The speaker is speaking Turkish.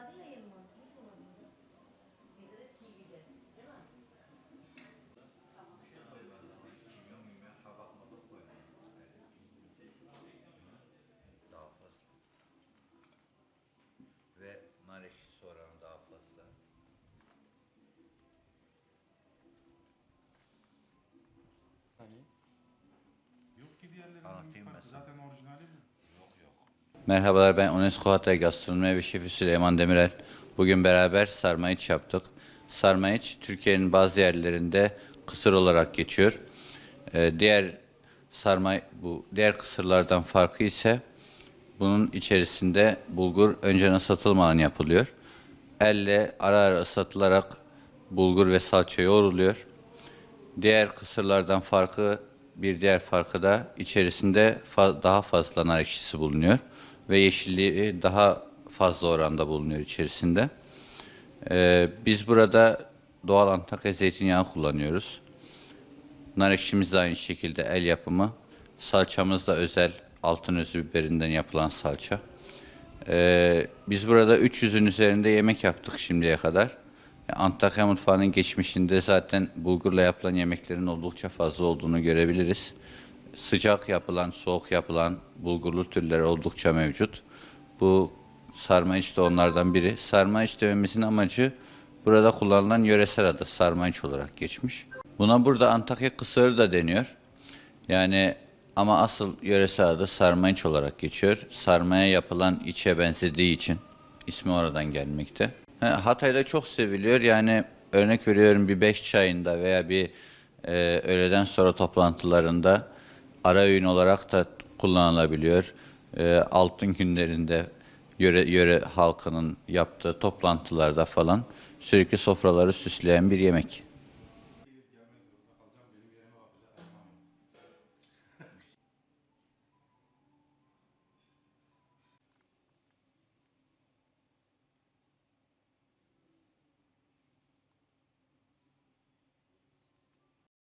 Sade yayın mı? Ne kullanıldı? Bizde de TV'de. Değil mi? Ve nar ekşisi daha fazla. Hani? Yok ki diğerlerinin Anlatayım farkı. Zaten orijinali bu. Merhabalar ben UNESCO Hatay Gastronomi Evi Şefi Süleyman Demirel. Bugün beraber sarma iç yaptık. Sarma iç Türkiye'nin bazı yerlerinde kısır olarak geçiyor. Ee, diğer sarma bu diğer kısırlardan farkı ise bunun içerisinde bulgur önceden ısıtılmadan yapılıyor. Elle ara ara ısıtılarak bulgur ve salça yoğruluyor. Diğer kısırlardan farkı bir diğer farkı da içerisinde fa- daha fazla nar ekşisi bulunuyor ve yeşilliği daha fazla oranda bulunuyor içerisinde. Ee, biz burada doğal Antakya zeytinyağı kullanıyoruz. Nar ekşimiz de aynı şekilde el yapımı. Salçamız da özel altın özü biberinden yapılan salça. Ee, biz burada 300'ün üzerinde yemek yaptık şimdiye kadar. Antakya mutfağının geçmişinde zaten bulgurla yapılan yemeklerin oldukça fazla olduğunu görebiliriz. Sıcak yapılan, soğuk yapılan bulgurlu türler oldukça mevcut. Bu sarma iç de onlardan biri. Sarma iç dememizin amacı burada kullanılan yöresel adı sarma iç olarak geçmiş. Buna burada Antakya kısırı da deniyor. Yani ama asıl yöresel adı sarma iç olarak geçiyor. Sarmaya yapılan içe benzediği için ismi oradan gelmekte. Ha, Hatay'da çok seviliyor. Yani örnek veriyorum bir beş çayında veya bir e, öğleden sonra toplantılarında ara öğün olarak da kullanılabiliyor. E, altın günlerinde yöre, yöre halkının yaptığı toplantılarda falan sürekli sofraları süsleyen bir yemek.